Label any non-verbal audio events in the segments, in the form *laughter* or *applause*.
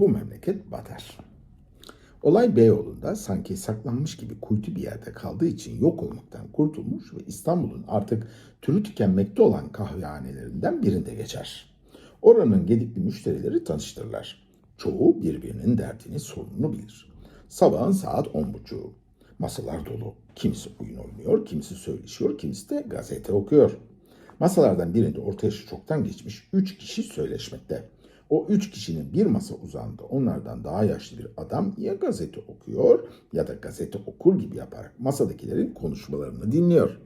bu memleket batar. Olay Beyoğlu'nda sanki saklanmış gibi kuytu bir yerde kaldığı için yok olmaktan kurtulmuş ve İstanbul'un artık türü tükenmekte olan kahvehanelerinden birinde geçer. Oranın gedikli müşterileri tanıştırırlar. Çoğu birbirinin derdini, sorununu bilir. Sabahın saat on buçuğu. Masalar dolu. Kimisi oyun oynuyor, kimisi söyleşiyor, kimisi de gazete okuyor. Masalardan birinde orta yaşı çoktan geçmiş üç kişi söyleşmekte. O üç kişinin bir masa uzağında onlardan daha yaşlı bir adam ya gazete okuyor ya da gazete okur gibi yaparak masadakilerin konuşmalarını dinliyor.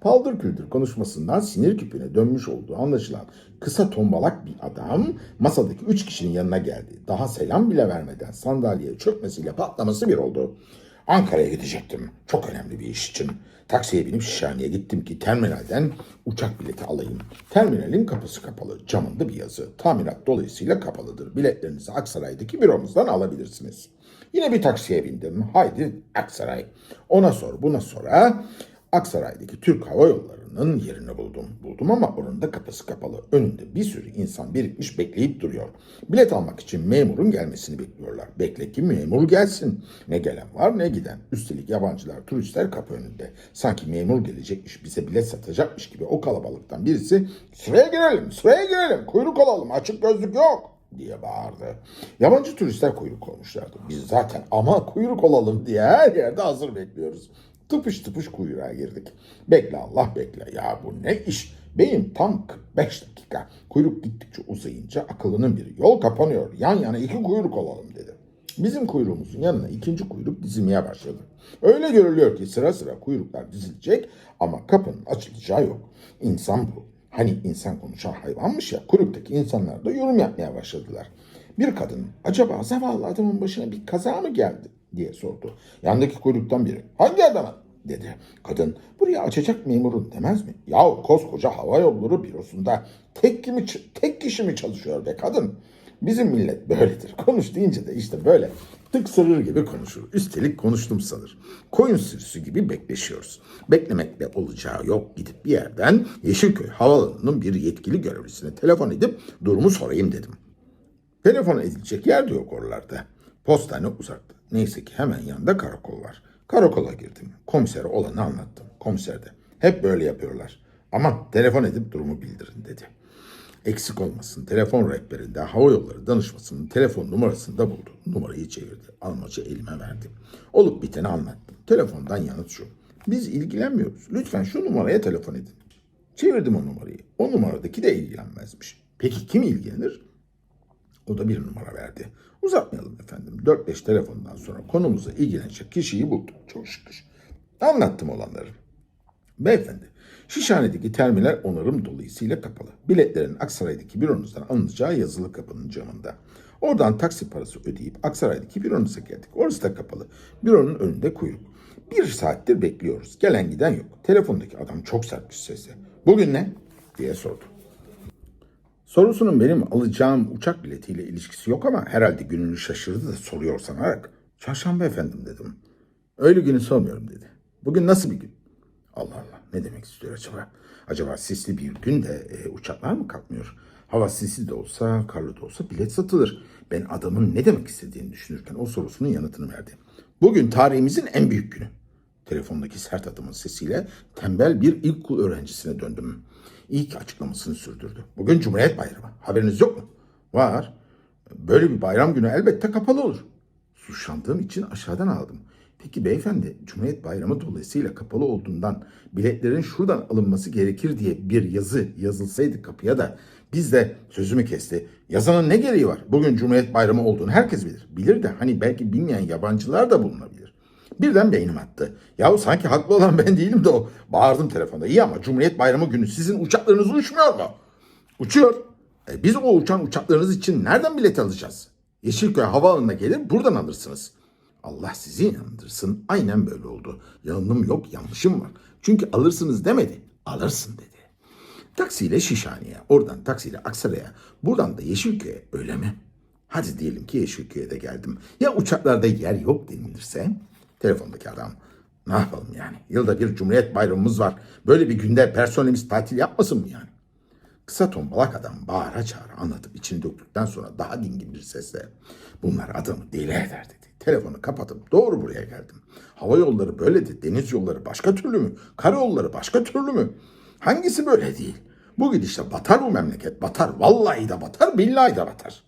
Paldır küldür konuşmasından sinir küpüne dönmüş olduğu anlaşılan kısa tombalak bir adam masadaki üç kişinin yanına geldi. Daha selam bile vermeden sandalyeye çökmesiyle patlaması bir oldu. Ankara'ya gidecektim. Çok önemli bir iş için. Taksiye binip Şişhane'ye gittim ki terminalden uçak bileti alayım. Terminalin kapısı kapalı. Camında bir yazı. Tamirat dolayısıyla kapalıdır. Biletlerinizi Aksaray'daki büromuzdan alabilirsiniz. Yine bir taksiye bindim. Haydi Aksaray. Ona sor buna sonra Aksaray'daki Türk Hava Yolları'nın yerini buldum. Buldum ama oranın da kapısı kapalı. Önünde bir sürü insan birikmiş bekleyip duruyor. Bilet almak için memurun gelmesini bekliyorlar. Bekle ki memur gelsin. Ne gelen var ne giden. Üstelik yabancılar, turistler kapı önünde. Sanki memur gelecekmiş, bize bilet satacakmış gibi o kalabalıktan birisi sıraya girelim, sıraya girelim, kuyruk alalım, açık gözlük yok diye bağırdı. Yabancı turistler kuyruk olmuşlardı. Biz zaten ama kuyruk olalım diye her yerde hazır bekliyoruz. Tıpış tıpış kuyruğa girdik. Bekle Allah bekle. Ya bu ne iş? Beyim tam 45 dakika. Kuyruk gittikçe uzayınca akıllının biri. Yol kapanıyor. Yan yana iki kuyruk olalım dedi. Bizim kuyruğumuzun yanına ikinci kuyruk dizilmeye başladı. Öyle görülüyor ki sıra sıra kuyruklar dizilecek ama kapının açılacağı yok. İnsan bu. Hani insan konuşan hayvanmış ya kuyruktaki insanlar da yorum yapmaya başladılar. Bir kadın acaba zavallı adamın başına bir kaza mı geldi diye sordu. Yandaki kuyruktan biri hangi adama dedi. Kadın buraya açacak memurun demez mi? Yahu koskoca hava yolları bürosunda tek, kimi, tek kişi mi çalışıyor be kadın? Bizim millet böyledir. Konuş deyince de işte böyle tık sırrır gibi konuşur. Üstelik konuştum sanır. Koyun sürüsü gibi bekleşiyoruz. Beklemekle olacağı yok. Gidip bir yerden Yeşilköy Havaalanı'nın bir yetkili görevlisine telefon edip durumu sorayım dedim. Telefon edilecek yer de yok oralarda. Postane uzakta. Neyse ki hemen yanında karakol var. Karakola girdim. Komisere olanı anlattım. Komiser de hep böyle yapıyorlar. Ama telefon edip durumu bildirin dedi. Eksik olmasın telefon rehberinde hava yolları danışmasının telefon numarasını da buldu. Numarayı çevirdi. Almacı elime verdi. Olup biteni anlattım. Telefondan yanıt şu. Biz ilgilenmiyoruz. Lütfen şu numaraya telefon edin. Çevirdim o numarayı. O numaradaki de ilgilenmezmiş. Peki kim ilgilenir? O da bir numara verdi. Uzatmayalım efendim. 4-5 telefondan sonra konumuza ilgilenecek kişiyi bulduk. Çok şükür. Anlattım olanları. Beyefendi, Şişhane'deki terminal onarım dolayısıyla kapalı. Biletlerin Aksaray'daki büronuzdan alınacağı yazılı kapının camında. Oradan taksi parası ödeyip Aksaray'daki büronuza geldik. Orası da kapalı. Büronun önünde kuyruk. Bir saattir bekliyoruz. Gelen giden yok. Telefondaki adam çok sert bir sesle. Bugün ne? diye sordu. Sorusunun benim alacağım uçak biletiyle ilişkisi yok ama herhalde gününü şaşırdı da soruyor sanarak. Çarşamba efendim dedim. Öyle günü sormuyorum dedi. Bugün nasıl bir gün? Allah Allah ne demek istiyor acaba? Acaba sisli bir gün de e, uçaklar mı kalkmıyor? Hava sisli de olsa, karlı da olsa bilet satılır. Ben adamın ne demek istediğini düşünürken o sorusunun yanıtını verdi. Bugün tarihimizin en büyük günü. Telefondaki sert adamın sesiyle tembel bir ilkokul öğrencisine döndüm. İlk açıklamasını sürdürdü. Bugün Cumhuriyet Bayramı. Haberiniz yok mu? Var. Böyle bir bayram günü elbette kapalı olur. Suçlandığım için aşağıdan aldım. Peki beyefendi, Cumhuriyet Bayramı dolayısıyla kapalı olduğundan biletlerin şuradan alınması gerekir diye bir yazı yazılsaydı kapıya da biz de sözümü kesti. Yazanın ne gereği var? Bugün Cumhuriyet Bayramı olduğunu herkes bilir. Bilir de hani belki bilmeyen yabancılar da bulunabilir. Birden beynim attı. Yahu sanki haklı olan ben değilim de o. Bağırdım telefonda. İyi ama Cumhuriyet Bayramı günü sizin uçaklarınız uçmuyor mu? Uçuyor. E, biz o uçan uçaklarınız için nereden bilet alacağız? Yeşilköy Havaalanı'na gelir buradan alırsınız. Allah sizi inandırsın. Aynen böyle oldu. Yanılım yok, yanlışım var. Çünkü alırsınız demedi. Alırsın dedi. Taksiyle Şişhane'ye, oradan taksiyle Aksaray'a, buradan da Yeşilköy'e öyle mi? Hadi diyelim ki Yeşilköy'e de geldim. Ya uçaklarda yer yok denilirse? Telefondaki adam. Ne yapalım yani? Yılda bir Cumhuriyet Bayramımız var. Böyle bir günde personelimiz tatil yapmasın mı yani? Kısa tombalak adam bağıra çağıra anlatıp içini döktükten sonra daha dingin bir sesle bunlar adamı deli eder dedi. Telefonu kapatıp doğru buraya geldim. Hava yolları böyledir, deniz yolları başka türlü mü? Karayolları başka türlü mü? Hangisi böyle değil? Bu gidişle batar bu memleket, batar. Vallahi de batar, billahi de batar.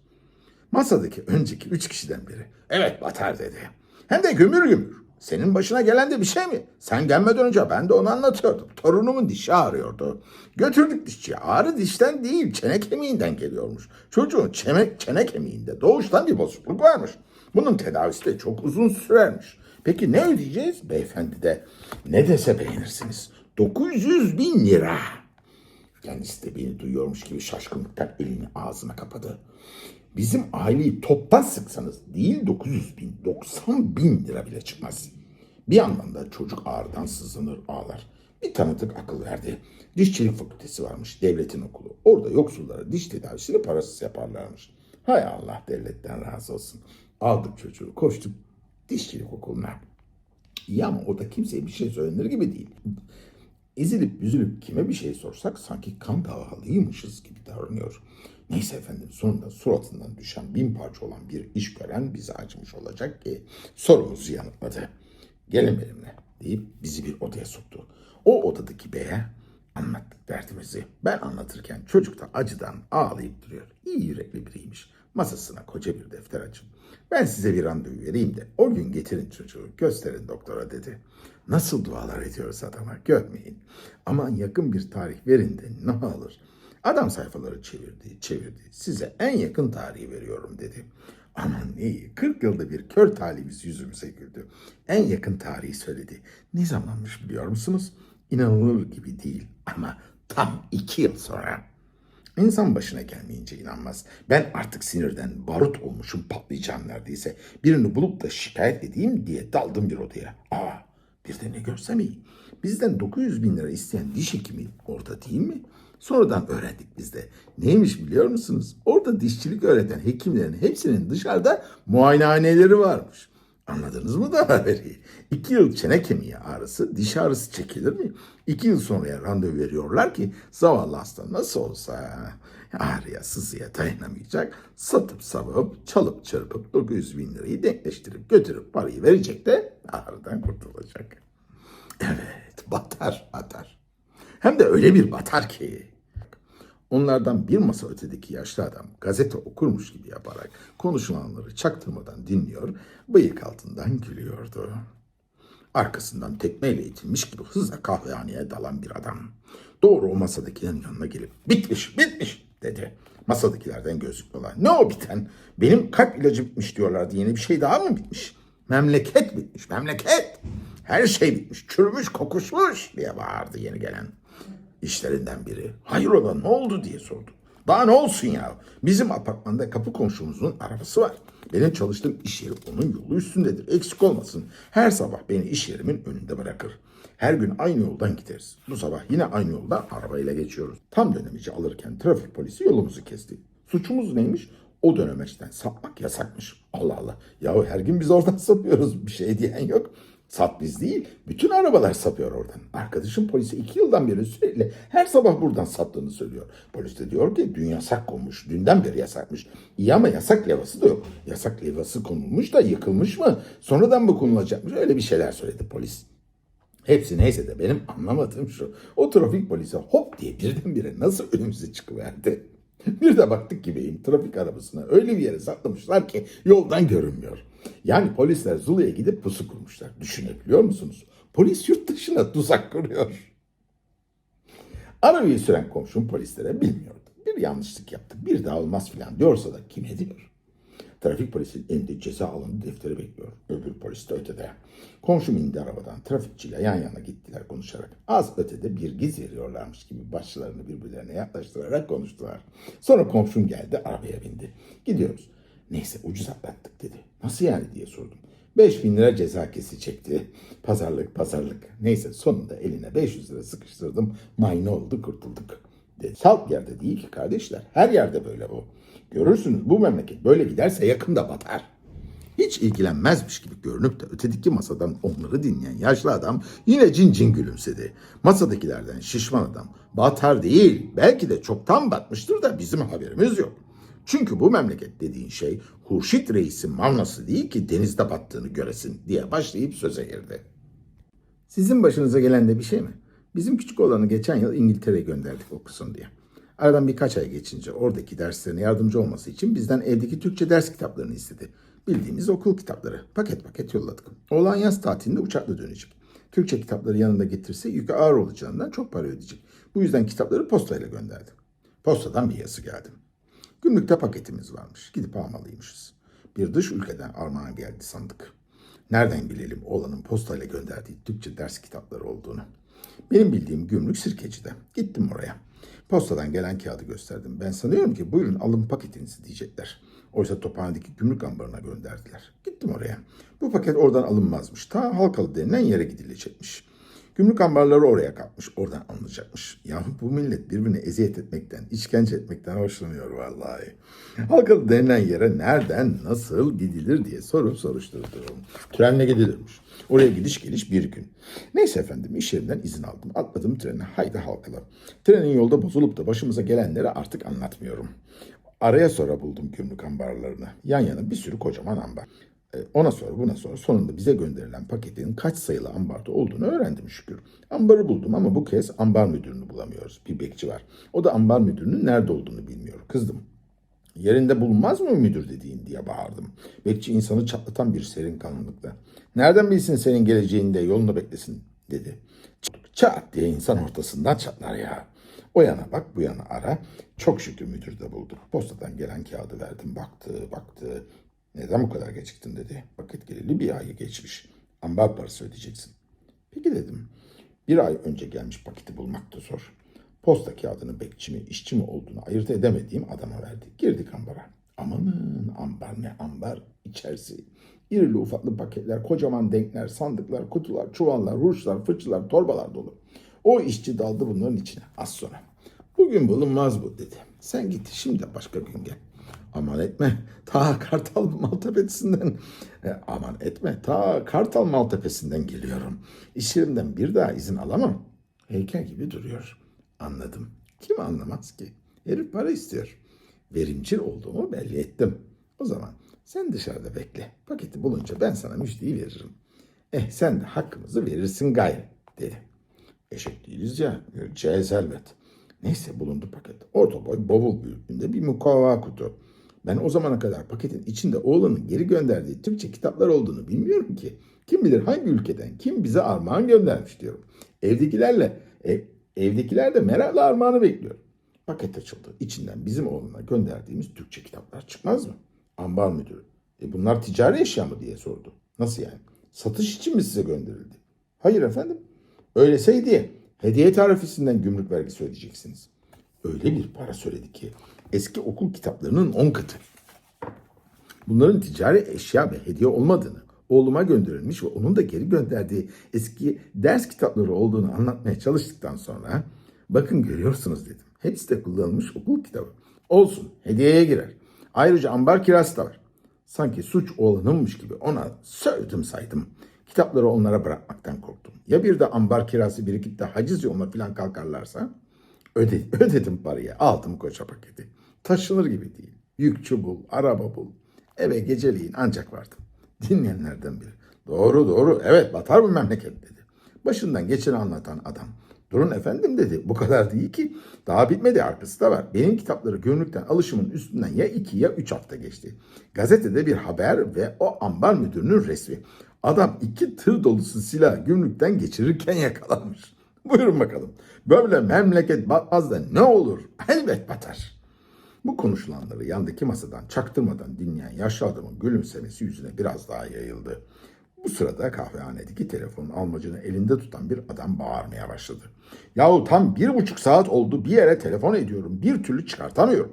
Masadaki önceki üç kişiden biri evet batar dedi. Hem de gümür gümür. Senin başına gelen de bir şey mi? Sen gelmeden önce ben de onu anlatıyordum. Torunumun dişi ağrıyordu. Götürdük dişçiye. Ağrı dişten değil çene kemiğinden geliyormuş. Çocuğun çene, çene kemiğinde doğuştan bir bozukluk varmış. Bunun tedavisi de çok uzun sürermiş. Peki ne ödeyeceğiz? Beyefendi de ne dese beğenirsiniz. 900 bin lira. Kendisi de beni duyuyormuş gibi şaşkınlıktan elini ağzına kapadı. Bizim aileyi toptan sıksanız değil 900 bin, 90 bin lira bile çıkmaz. Bir yandan da çocuk ağrıdan sızlanır ağlar. Bir tanıdık akıl verdi. Dişçilik fakültesi varmış devletin okulu. Orada yoksullara diş tedavisini parasız yaparlarmış. Hay Allah devletten razı olsun. Aldık çocuğu koştuk dişçilik okuluna. İyi ama orada kimseye bir şey söylenir gibi değil. Ezilip üzülüp kime bir şey sorsak sanki kan davalıymışız gibi davranıyor. Neyse efendim sonunda suratından düşen bin parça olan bir iş gören bizi acımış olacak ki sorumuzu yanıtladı. Gelin benimle deyip bizi bir odaya soktu. O odadaki beye anlattık derdimizi. Ben anlatırken çocuk da acıdan ağlayıp duruyor. İyi yürekli biriymiş. Masasına koca bir defter açıp ben size bir randevu vereyim de o gün getirin çocuğu gösterin doktora dedi. Nasıl dualar ediyoruz adama görmeyin. Aman yakın bir tarih verin de ne olur. Adam sayfaları çevirdi, çevirdi. Size en yakın tarihi veriyorum dedi. Aman iyi, 40 yılda bir kör talihimiz yüzümüze güldü. En yakın tarihi söyledi. Ne zamanmış biliyor musunuz? İnanılır gibi değil ama tam iki yıl sonra. İnsan başına gelmeyince inanmaz. Ben artık sinirden barut olmuşum patlayacağım neredeyse. Birini bulup da şikayet edeyim diye daldım bir odaya. Aa bir de ne görsem iyi. Bizden 900 bin lira isteyen diş hekimi orada değil mi? Sonradan öğrendik biz de. Neymiş biliyor musunuz? Orada dişçilik öğreten hekimlerin hepsinin dışarıda muayenehaneleri varmış. Anladınız mı da haberi? İki yıl çene kemiği ağrısı, diş ağrısı çekilir mi? İki yıl sonraya randevu veriyorlar ki zavallı hasta nasıl olsa ağrıya, sızıya dayanamayacak. Satıp savup, çalıp çırpıp 900 bin lirayı denkleştirip götürüp parayı verecek de ağrıdan kurtulacak. Evet, batar, batar. Hem de öyle bir batar ki. Onlardan bir masa ötedeki yaşlı adam gazete okurmuş gibi yaparak konuşulanları çaktırmadan dinliyor, bıyık altından gülüyordu. Arkasından tekmeyle itilmiş gibi hızla kahvehaneye dalan bir adam. Doğru o masadakilerin yanına gelip bitmiş bitmiş dedi. Masadakilerden gözükmüyorlar. Ne o biten? Benim kalp ilacı bitmiş diyorlardı. Yeni bir şey daha mı bitmiş? Memleket bitmiş memleket. Her şey bitmiş çürümüş kokuşmuş diye bağırdı yeni gelen. İşlerinden biri hayrola ne oldu diye sordu. Daha ne olsun ya? Bizim apartmanda kapı komşumuzun arabası var. Benim çalıştığım iş yeri onun yolu üstündedir. Eksik olmasın. Her sabah beni iş yerimin önünde bırakır. Her gün aynı yoldan gideriz. Bu sabah yine aynı yolda arabayla geçiyoruz. Tam dönemici alırken trafik polisi yolumuzu kesti. Suçumuz neymiş? O dönemeçten sapmak yasakmış. Allah Allah. Yahu her gün biz oradan *laughs* sapıyoruz. Bir şey diyen yok. Sap biz değil, bütün arabalar sapıyor oradan. Arkadaşım polise iki yıldan beri sürekli her sabah buradan saptığını söylüyor. Polis de diyor ki dün yasak konmuş, dünden beri yasakmış. İyi ama yasak levhası da yok. Yasak levhası konulmuş da yıkılmış mı? Sonradan mı konulacakmış? Öyle bir şeyler söyledi polis. Hepsi neyse de benim anlamadığım şu. O trafik polisi hop diye birdenbire nasıl önümüze çıkıverdi. *laughs* Bir de baktık ki beyim trafik arabasına öyle bir yere saklamışlar ki yoldan görünmüyor. Yani polisler Zulu'ya gidip pusu kurmuşlar. Düşünebiliyor musunuz? Polis yurt dışına tuzak kuruyor. Arabayı süren komşum polislere bilmiyordu. Bir yanlışlık yaptık, bir daha olmaz filan diyorsa da kime diyor? Trafik polisinin elinde ceza alındı defteri bekliyor. Öbür polis de ötede. Komşum indi arabadan. Trafikçiyle yan yana gittiler konuşarak. Az ötede bir giz veriyorlarmış gibi başlarını birbirlerine yaklaştırarak konuştular. Sonra komşum geldi arabaya bindi. Gidiyoruz. Neyse ucuz atlattık dedi. Nasıl yani diye sordum. 5 bin lira ceza kesecekti. Pazarlık pazarlık. Neyse sonunda eline 500 lira sıkıştırdım. Mayne oldu kurtulduk. Dedi. Salt yerde değil ki kardeşler. Her yerde böyle bu. Görürsünüz bu memleket böyle giderse yakında batar. Hiç ilgilenmezmiş gibi görünüp de ötedeki masadan onları dinleyen yaşlı adam yine cin cin gülümsedi. Masadakilerden şişman adam batar değil belki de çoktan batmıştır da bizim haberimiz yok. Çünkü bu memleket dediğin şey Hurşit Reis'in mavnası değil ki denizde battığını göresin diye başlayıp söze girdi. Sizin başınıza gelen de bir şey mi? Bizim küçük olanı geçen yıl İngiltere'ye gönderdik okusun diye. Aradan birkaç ay geçince oradaki derslerine yardımcı olması için bizden evdeki Türkçe ders kitaplarını istedi. Bildiğimiz okul kitapları. Paket paket yolladık. Oğlan yaz tatilinde uçakla dönecek. Türkçe kitapları yanında getirse yükü ağır olacağından çok para ödeyecek. Bu yüzden kitapları postayla gönderdim. Postadan bir yazı geldi. Gümrükte paketimiz varmış. Gidip almalıymışız. Bir dış ülkeden armağan geldi sandık. Nereden bilelim oğlanın postayla gönderdiği Türkçe ders kitapları olduğunu. Benim bildiğim gümrük sirkecide. Gittim oraya. Postadan gelen kağıdı gösterdim. Ben sanıyorum ki buyurun alın paketinizi diyecekler. Oysa Tophane'deki gümrük ambarına gönderdiler. Gittim oraya. Bu paket oradan alınmazmış. Ta Halkalı denilen yere gidilecekmiş. Gümrük ambarları oraya kalkmış. Oradan alınacakmış. Yahu bu millet birbirini eziyet etmekten, işkence etmekten hoşlanıyor vallahi. Halkalı denilen yere nereden, nasıl gidilir diye sorup soruşturdum. Trenle gidilirmiş. Oraya gidiş geliş bir gün. Neyse efendim iş yerinden izin aldım. Atladım trene. Haydi Halkalı. Trenin yolda bozulup da başımıza gelenleri artık anlatmıyorum. Araya sonra buldum gümrük ambarlarını. Yan yana bir sürü kocaman ambar. E, Ona sonra buna sonra sonunda bize gönderilen paketin kaç sayılı ambarda olduğunu öğrendim şükür. Ambarı buldum ama bu kez ambar müdürünü bulamıyoruz. Bir bekçi var. O da ambar müdürünün nerede olduğunu bilmiyor. Kızdım. Yerinde bulunmaz mı müdür dediğin diye bağırdım. Bekçi insanı çatlatan bir serin kanlılıkla. Nereden bilsin senin geleceğinde yolunu beklesin dedi. Çat diye insan ortasından çatlar ya. O yana bak bu yana ara. Çok şükür müdür de buldu. Postadan gelen kağıdı verdim. Baktı baktı. Neden bu kadar geciktin dedi. Paket geleli bir ayı geçmiş. Ambar parası ödeyeceksin. Peki dedim. Bir ay önce gelmiş paketi bulmak da zor. Posta kağıdını bekçi mi işçi mi olduğunu ayırt edemediğim adama verdi. Girdik ambara. Amanın ambar ne ambar içerisi. İrili ufaklı paketler, kocaman denkler, sandıklar, kutular, çuvallar, ruşlar, fıçılar, torbalar dolu. O işçi daldı bunların içine az sonra. Bugün bulunmaz bu dedi. Sen git şimdi başka gün gel. Aman etme ta Kartal Maltepe'sinden e, aman etme ta Kartal Maltepe'sinden geliyorum. İş yerimden bir daha izin alamam. Heykel gibi duruyor. Anladım. Kim anlamaz ki? Herif para istiyor. Verimcil olduğumu belli ettim. O zaman sen dışarıda bekle. Paketi bulunca ben sana müjdeyi veririm. Eh sen de hakkımızı verirsin gayrı dedi. Eşek değiliz ya. Göreceğiz elbet. Neyse bulundu paket. Orta boy bavul büyüklüğünde bir mukavva kutu. Ben o zamana kadar paketin içinde oğlanın geri gönderdiği Türkçe kitaplar olduğunu bilmiyorum ki. Kim bilir hangi ülkeden kim bize armağan göndermiş diyorum. Evdekilerle ev, evdekiler de merakla armağanı bekliyor. Paket açıldı. İçinden bizim oğluna gönderdiğimiz Türkçe kitaplar çıkmaz mı? Ambar müdürü. E bunlar ticari eşya mı diye sordu. Nasıl yani? Satış için mi size gönderildi? Hayır efendim. Öyleseydi hediye tarifesinden gümrük vergisi ödeyeceksiniz. Öyle bir para söyledi ki eski okul kitaplarının on katı. Bunların ticari eşya ve hediye olmadığını, oğluma gönderilmiş ve onun da geri gönderdiği eski ders kitapları olduğunu anlatmaya çalıştıktan sonra bakın görüyorsunuz dedim. Hepsi de kullanılmış okul kitabı. Olsun hediyeye girer. Ayrıca ambar kirası da var. Sanki suç oğlanınmış gibi ona sövdüm saydım. Kitapları onlara bırakmaktan korktum. Ya bir de ambar kirası birikip de haciz yoluna falan kalkarlarsa? Öde, *laughs* ödedim parayı. Aldım koça paketi. Taşınır gibi değil. Yükçü bul, araba bul. Eve geceliğin ancak vardım. Dinleyenlerden biri. Doğru doğru evet batar bu memleket dedi. Başından geçeni anlatan adam. Durun efendim dedi. Bu kadar değil ki. Daha bitmedi arkası da var. Benim kitapları gönlükten alışımın üstünden ya iki ya üç hafta geçti. Gazetede bir haber ve o ambar müdürünün resmi. Adam iki tır dolusu silah gümrükten geçirirken yakalanmış. Buyurun bakalım. Böyle memleket batmaz da ne olur? Elbet batar. Bu konuşulanları yandaki masadan çaktırmadan dinleyen yaşlı adamın gülümsemesi yüzüne biraz daha yayıldı. Bu sırada kahvehanedeki telefonun almacını elinde tutan bir adam bağırmaya başladı. Yahu tam bir buçuk saat oldu bir yere telefon ediyorum bir türlü çıkartamıyorum.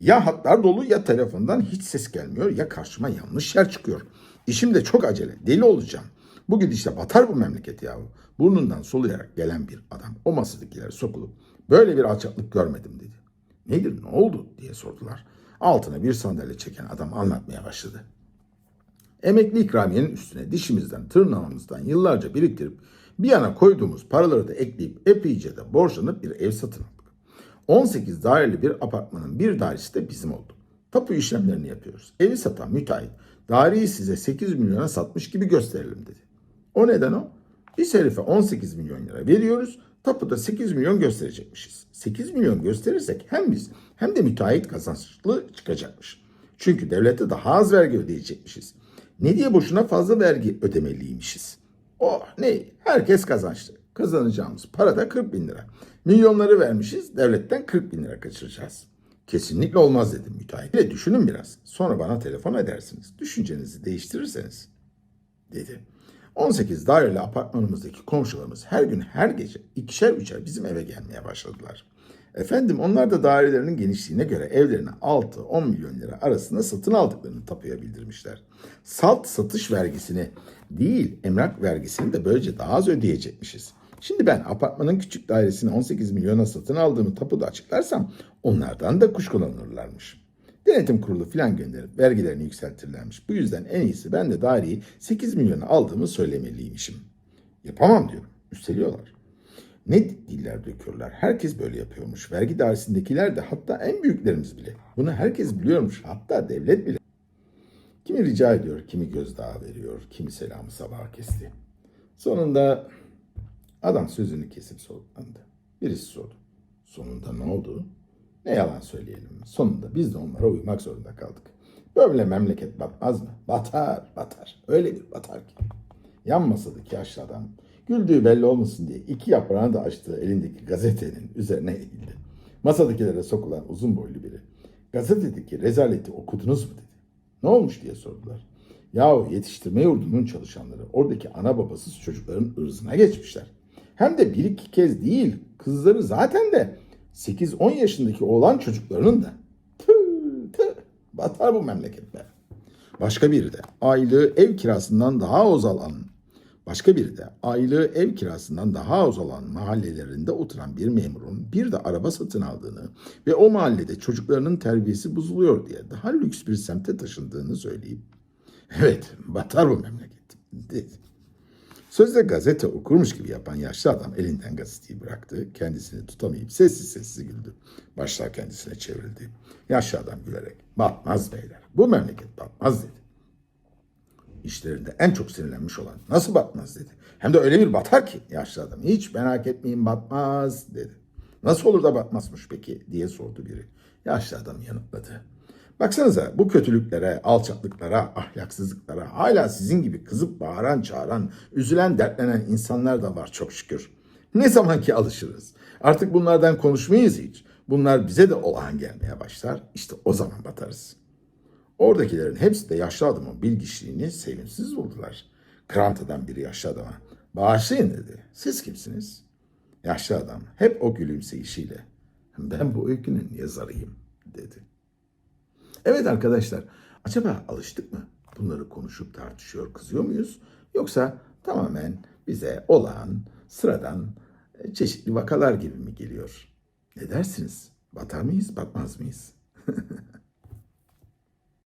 Ya hatlar dolu ya telefondan hiç ses gelmiyor ya karşıma yanlış yer çıkıyor. İşim de çok acele deli olacağım. Bu gidişle batar bu memleket yahu. Burnundan soluyarak gelen bir adam o masadakilere sokulup böyle bir alçaklık görmedim dedi. Nedir ne oldu diye sordular. Altına bir sandalye çeken adam anlatmaya başladı. Emekli ikramiyenin üstüne dişimizden tırnağımızdan yıllarca biriktirip bir yana koyduğumuz paraları da ekleyip epeyce de borçlanıp bir ev satın aldık. 18 daireli bir apartmanın bir dairesi de bizim oldu. Tapu işlemlerini yapıyoruz. Evi satan müteahhit daireyi size 8 milyona satmış gibi gösterelim dedi. O neden o? Biz herife 18 milyon lira veriyoruz. Tapuda 8 milyon gösterecekmişiz. 8 milyon gösterirsek hem biz hem de müteahhit kazançlı çıkacakmış. Çünkü devlete daha az vergi ödeyecekmişiz. Ne diye boşuna fazla vergi ödemeliymişiz. Oh ne? Herkes kazançlı. Kazanacağımız para da 40 bin lira. Milyonları vermişiz, devletten 40 bin lira kaçıracağız. Kesinlikle olmaz dedim müteahhit. Bir de düşünün biraz. Sonra bana telefon edersiniz. Düşüncenizi değiştirirseniz dedi. 18 daireli apartmanımızdaki komşularımız her gün her gece ikişer üçer bizim eve gelmeye başladılar. Efendim onlar da dairelerinin genişliğine göre evlerini 6-10 milyon lira arasında satın aldıklarını tapuya bildirmişler. Salt satış vergisini değil emlak vergisini de böylece daha az ödeyecekmişiz. Şimdi ben apartmanın küçük dairesini 18 milyona satın aldığımı tapuda açıklarsam onlardan da kuşkulanırlarmış. Denetim kurulu filan gönderip vergilerini yükseltirlermiş. Bu yüzden en iyisi ben de daireyi 8 milyona aldığımı söylemeliymişim. Yapamam diyorum. Üsteliyorlar. Ne diller döküyorlar. Herkes böyle yapıyormuş. Vergi dairesindekiler de hatta en büyüklerimiz bile. Bunu herkes biliyormuş. Hatta devlet bile. Kimi rica ediyor, kimi gözdağı veriyor, kimi selamı sabaha kesti. Sonunda adam sözünü kesip soluklandı. Birisi sordu. Sonunda ne oldu? Ne yalan söyleyelim. Sonunda biz de onlara uymak zorunda kaldık. Böyle memleket batmaz mı? Batar, batar. Öyle bir batar ki. Yan masadaki yaşlı adam güldüğü belli olmasın diye iki yaprağını da açtığı elindeki gazetenin üzerine eğildi. Masadakilere sokulan uzun boylu biri. Gazetedeki rezaleti okudunuz mu dedi. Ne olmuş diye sordular. Yahu yetiştirme yurdunun çalışanları oradaki ana babasız çocukların ırzına geçmişler. Hem de bir iki kez değil kızları zaten de 8-10 yaşındaki oğlan çocuklarının da. Batar bu memleket be. Başka biri de aylığı ev kirasından daha az alan, başka biri de aylığı ev kirasından daha az olan mahallelerinde oturan bir memurun bir de araba satın aldığını ve o mahallede çocuklarının terbiyesi bozuluyor diye daha lüks bir semte taşındığını söyleyip evet batar bu memleket. Sözde gazete okurmuş gibi yapan yaşlı adam elinden gazeteyi bıraktı. Kendisini tutamayıp sessiz sessiz güldü. Başlar kendisine çevrildi. Yaşlı adam gülerek batmaz beyler. Bu memleket batmaz dedi. İşlerinde en çok sinirlenmiş olan nasıl batmaz dedi. Hem de öyle bir batar ki yaşlı adam. Hiç merak etmeyin batmaz dedi. Nasıl olur da batmazmış peki diye sordu biri. Yaşlı adam yanıtladı. Baksanıza bu kötülüklere, alçaklıklara, ahlaksızlıklara hala sizin gibi kızıp bağıran, çağıran, üzülen, dertlenen insanlar da var çok şükür. Ne zaman ki alışırız. Artık bunlardan konuşmayız hiç. Bunlar bize de olağan gelmeye başlar. İşte o zaman batarız. Oradakilerin hepsi de yaşlı adamın bilgiçliğini sevimsiz buldular. Krantadan biri yaşlı adama. Bağışlayın dedi. Siz kimsiniz? Yaşlı adam hep o gülümseyişiyle. Ben bu öykünün yazarıyım dedi. Evet arkadaşlar, acaba alıştık mı? Bunları konuşup tartışıyor, kızıyor muyuz? Yoksa tamamen bize olağan, sıradan, e, çeşitli vakalar gibi mi geliyor? Ne dersiniz? Batar mıyız, batmaz mıyız? *laughs*